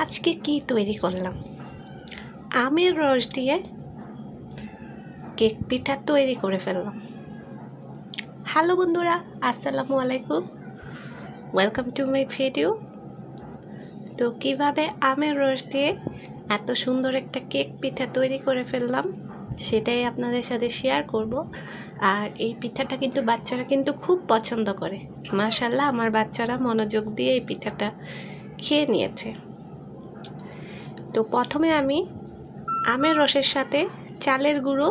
আজকে কি তৈরি করলাম? আমের রস দিয়ে কেক পিঠা তৈরি করে ফেললাম। হ্যালো বন্ধুরা, আসসালামু আলাইকুম। ওয়েলকাম টু মাই ভিডিও তো কীভাবে আমের রস দিয়ে এত সুন্দর একটা কেক পিঠা তৈরি করে ফেললাম, সেটাই আপনাদের সাথে শেয়ার করব। আর এই পিঠাটা কিন্তু বাচ্চারা কিন্তু খুব পছন্দ করে। মাশাল্লাহ আমার বাচ্চারা মনোযোগ দিয়ে এই পিঠাটা খেয়ে নিয়েছে। তো প্রথমে আমি আমের রসের সাথে চালের গুঁড়ো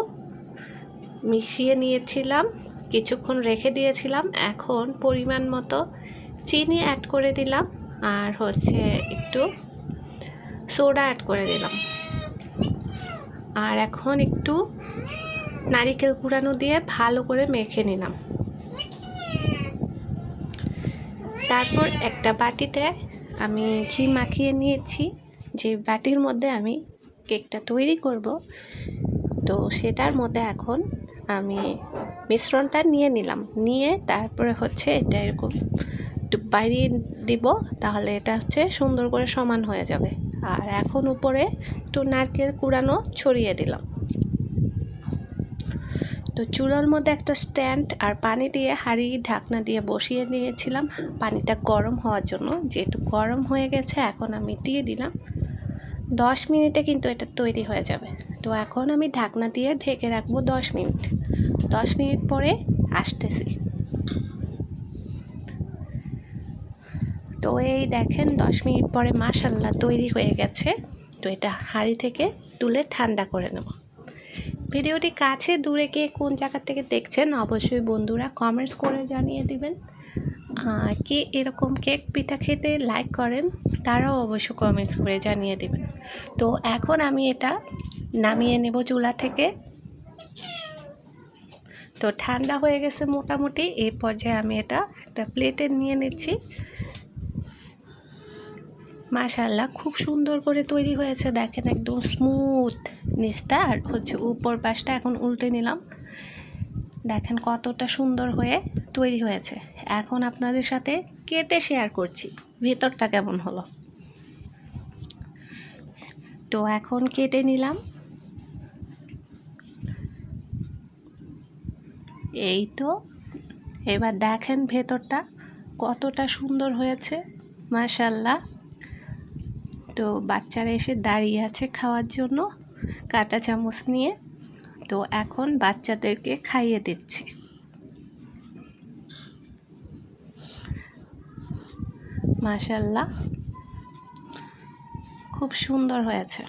মিশিয়ে নিয়েছিলাম, কিছুক্ষণ রেখে দিয়েছিলাম। এখন পরিমাণ মতো চিনি অ্যাড করে দিলাম আর হচ্ছে একটু সোডা অ্যাড করে দিলাম। আর এখন একটু নারিকেল কুড়ানো দিয়ে ভালো করে মেখে নিলাম। তারপর একটা বাটিতে আমি ঘি মাখিয়ে নিয়েছি। যে বাটির মধ্যে আমি কেকটা তৈরি করব, তো সেটার মধ্যে এখন আমি মিশ্রণটা নিয়ে নিলাম। নিয়ে তারপরে হচ্ছে এটা এরকম একটু বাড়িয়ে দিব, তাহলে এটা হচ্ছে সুন্দর করে সমান হয়ে যাবে। আর এখন উপরে একটু নারকেল কুড়ানো ছড়িয়ে দিলাম। তো চুলার মধ্যে একটা স্ট্যান্ড আর পানি দিয়ে হাঁড়ি ঢাকনা দিয়ে বসিয়ে নিয়েছিলাম। পানিটা গরম হওয়ার জন্য, যেহেতু গরম হয়ে গেছে, এখন আমি দিয়ে দিলাম। দশ মিনিটে কিন্তু এটা তৈরি হয়ে যাবে। তো এখন আমি ঢাকনা দিয়ে ঢেকে রাখব দশ মিনিট। দশ মিনিট পরে আসতেছি। তো এই দেখেন দশ মিনিট পরে মাসাল্লাহ তৈরি হয়ে গেছে। তো এটা হাঁড়ি থেকে তুলে ঠান্ডা করে নেব। ভিডিওটি কাছে দূরে কে কোন জায়গা থেকে দেখছেন অবশ্যই বন্ধুরা কমেন্টস করে জানিয়ে দিবেন। কে এরকম কেক পিঠা খেতে লাইক করেন, তারাও অবশ্য কমেন্টস করে জানিয়ে দেবেন। তো এখন আমি এটা নামিয়ে নেব চুলা থেকে। তো ঠান্ডা হয়ে গেছে মোটামুটি এই পর্যায়ে আমি এটা একটা প্লেটে নিয়ে নিচ্ছি। মাশাল্লাহ খুব সুন্দর করে তৈরি হয়েছে, দেখেন একদম স্মুথ নিচটা। আর হচ্ছে উপর পাশটা এখন উল্টে নিলাম। দেখেন কতটা সুন্দর হয়ে তৈরি হয়েছে। এখন আপনাদের সাথে কেটে শেয়ার করছি, ভেতরটা কেমন হলো। তো এখন কেটে নিলাম। এই তো, এবার দেখেন ভেতরটা কতটা সুন্দর হয়েছে মাশাল্লাহ তো বাচ্চারা এসে দাঁড়িয়ে আছে খাওয়ার জন্য, কাটা চামচ নিয়ে। তো এখন বাচ্চাদেরকে খাইয়ে দিচ্ছি। মাশাল্লাহ খুব সুন্দর হয়েছে।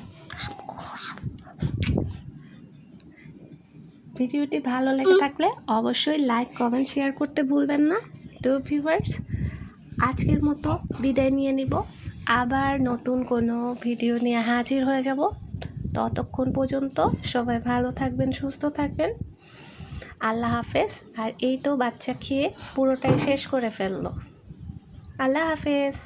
ভিডিওটি ভালো লেগে থাকলে অবশ্যই লাইক, কমেন্ট, শেয়ার করতে ভুলবেন না। তো ভিউয়ার্স, আজকের মতো বিদায় নিয়ে নিব। আবার নতুন কোনো ভিডিও নিয়ে হাজির হয়ে যাব। ততক্ষণ পর্যন্ত সবাই ভালো থাকবেন, সুস্থ থাকবেন। আল্লাহ হাফেজ। আর এই তো বাচ্চা খেয়ে পুরোটাই শেষ করে ফেলল। আল্লাহ হাফেজ।